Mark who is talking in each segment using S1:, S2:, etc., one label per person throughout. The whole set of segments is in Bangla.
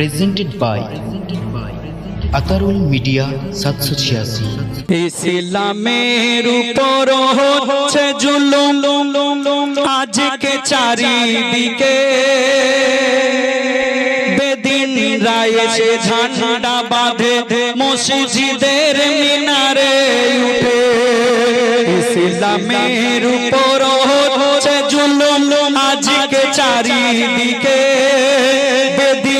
S1: presented by আতারুল মিডিয়া সাতশো ছিয়াশি।
S2: ইসলামের উপর হচ্ছে জুলুম। আজকে চারিদিকে বেদিন রায় এসে ঝান্ডা বাঁধে, মসজিদের মিনারে উঠে। ইসলামের উপর হচ্ছে জুলুম। আজকে চারিদিকে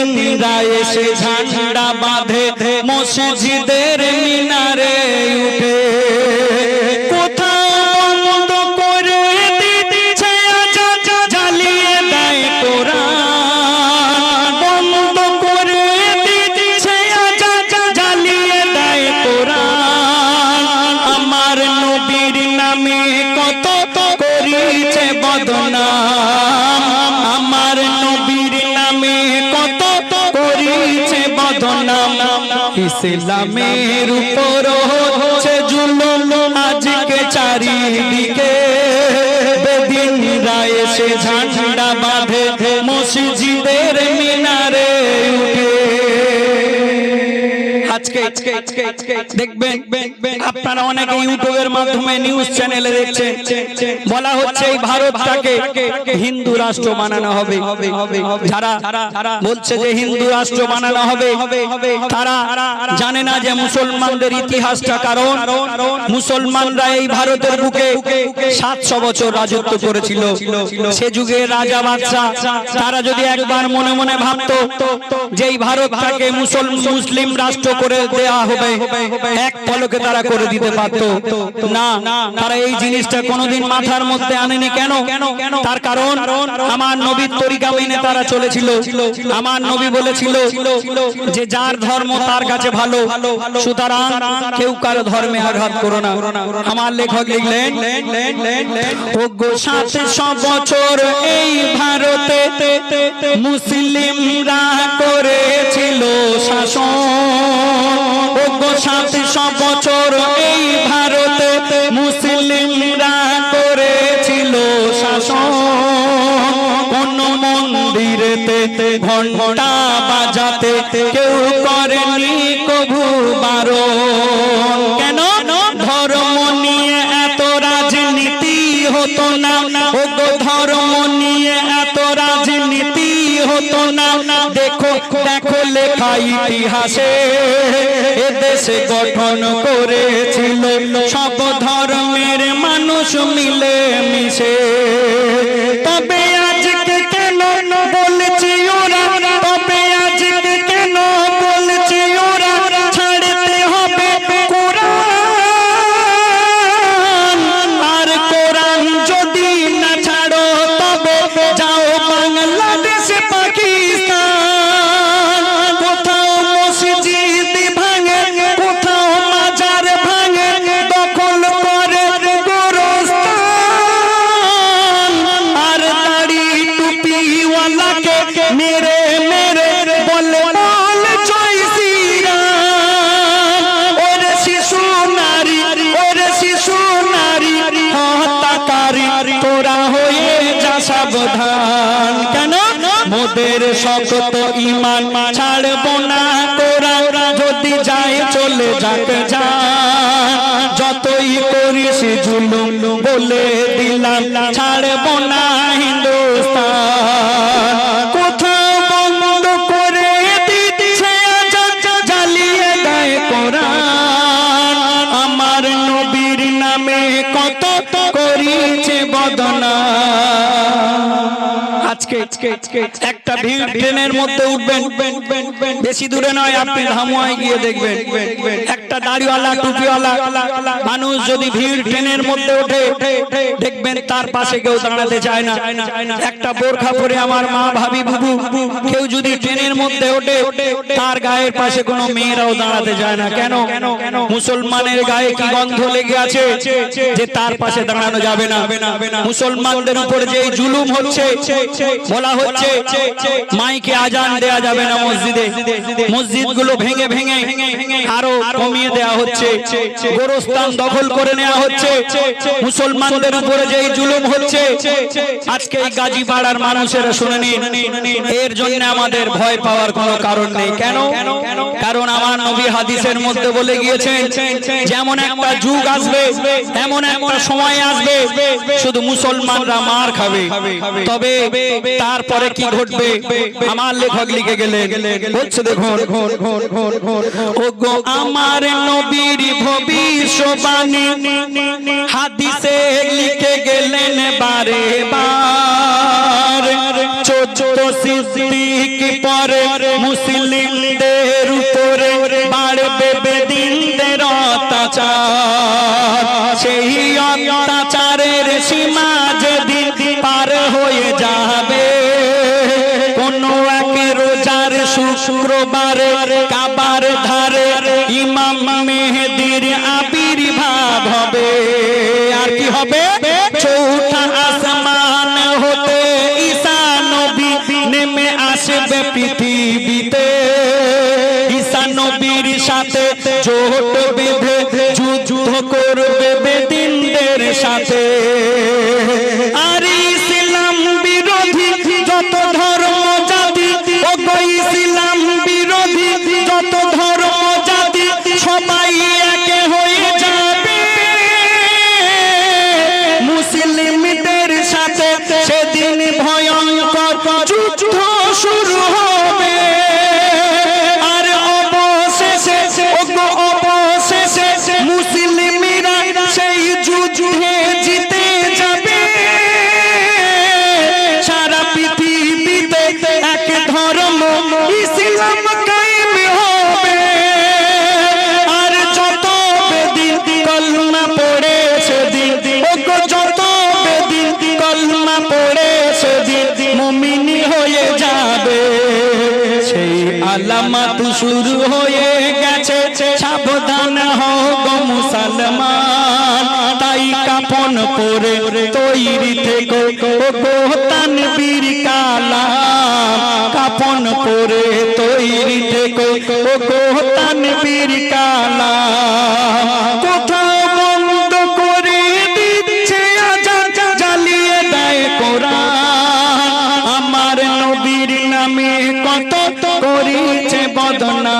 S2: রায় এসে ঝান্ডা বাঁধে মসজিদের মিনারে উঠে। কোথাও ইসলামের উপর হচ্ছে জুলুম আজকে চারিদিকে। বেদিন রায় সে ঝান্ডা বাঁধে মসজিদের মিনারে উঠে। আজকে দেখবেন আপনারা অনেকে ইউটিউবের মাধ্যমে নিউজ চ্যানেলে দেখছেন। বলা হচ্ছে এই ভারতটাকে হিন্দু রাষ্ট্র বানানো হবে। যারা বলছে যে হিন্দু রাষ্ট্র বানানো হবে তারা জানে না যে মুসলমানদের ইতিহাসটা কারণ। মুসলমানরা এই ভারতের বুকে সাতশো বছর রাজত্ব করেছিল। সে যুগে রাজা বাদশাহ তারা যদি একবার মনে মনে ভাবতো যে এই ভারতটাকে মুসল মুসলিম রাষ্ট্র করে দেয়া হবে। এক পলকে তারা করে দিতে পারতো না তারা এই জিনিসটা কোনোদিন মাথার মধ্যে আনেনি কেন? তার কারণ আমার নবীর তরিকা মেনে তারা চলেছিল। আমার নবী বলেছিল যে যার ধর্ম তার কাছে ভালো সুতরাং কেউ কারও ধর্মে আঘাত করো না। আমার লেখক লিখলেন ওগো সাতশো বছর এই ভারতে মুসলিমরা করেছিল শাসন। সাতশো বছর এই ভারতে মুসলিমরা করেছিল শাসন। কোন মন্দিরেতে ঘণ্টা বাজাতে কেউ করেনি কভু বারণ। কেন? ধর্ম নিয়ে এত রাজনীতি হতো না। ধর্ম নিয়ে এত রাজনীতি হতো না। দেখো দেখো লেখা ইতিহাসে এদেশে গঠন করেছিল। সব ধর্মের মানুষ মিলে মোদের শকত ইমান ছাড়ব না তোরা যদি যায় চলে যাক যা। যতই করিস জুলুম বলে দিলাম, ছাড়ব না। আজকে একটা ভিড় ট্রেনের মধ্যে উঠবেন। বেশি দূরে নয় আপনি ধামুয়ায় গিয়ে দেখবেন। একটা দাড়িওয়ালা টুপিওয়ালা মানুষ যদি ভিড় ট্রেনের মধ্যে ওঠে দেখবেন তার পাশে কেউ দাঁড়াতে চায় না। একটা বোরখা পরে আমার মা ভাবি বুবু কেউ যদি ট্রেনের মধ্যে ওঠে তার গায়ের পাশে কোনো মেয়েরাও দাঁড়াতে চায় না। কেন? মুসলমানের গায়ে কি গন্ধ লেগে আছে? যে তার পাশে দাঁড়ানো যাবে না। মুসলমানদের উপর যে জুলুম হচ্ছে বলা হচ্ছে, মাইকে আজান দেয়া যাবে না মসজিদে। মসজিদগুলো ভেঙে ভেঙে আরও কমিয়ে দেয়া হচ্ছে। গোরস্থান দখল করে নেওয়া হচ্ছে। মুসলমানদের উপরে যেই জুলুম হচ্ছে, আজকে এই গাজীপাড়ার মানুষেরা শুনে নিন এর জন্য আমাদের ভয় পাওয়ার কোনো কারণ নেই। কেন? কারণ আমার নবী হাদিসের মধ্যে বলে গিয়েছেন, যেমন একটা যুগ আসবে, এমন একটা সময় আসবে, শুধু মুসলমানরা মার খাবে। তবে তারপরে কি ঘটবে? আমার লেখক লিখে গেলেন। বলছে দেখুন গো আমার নবীর ভবিষ্যবাণী। হাদিসে লিখে গেলেন বারে বার। চোদ্দ সিদ্দিক পরে মুসলিমদের উপরে বাড়বে বেদিনদের অত্যাচার। শুক্রবারে, কাবার ধারে ইমাম মেহেদির আবির্ভাব হবে। আর কি হবে? চৌঠা আসমান হতে ঈসা নবী নেমে আসবে পৃথিবীতে। ঈসা নবীর সাথে জোট বেঁধে ইসলাম কায়েম হবে আর যত বেদিন কলমা পড়ে সেদিন যত বেদিন কলমা পড়ে সেদিন মুমিনি হয়ে যাবে সেই আলামত শুরু হয়ে গেছে সাবধান হও গো মুসলমান তাই কাপন পরে তৈরি থেকে ও গো তানবীর কালাম করে তৈরি থেকে। ও কোহতান বীর কালা। কোথাও বন্ধ করে দিচ্ছে জ্বালিয়ে দেয় কোরআন। আমার নবীর নামে কত করেছে বদনা।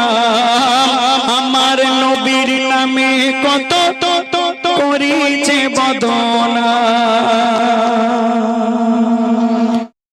S2: আমার নবীর নামে কত করেছে বদনা।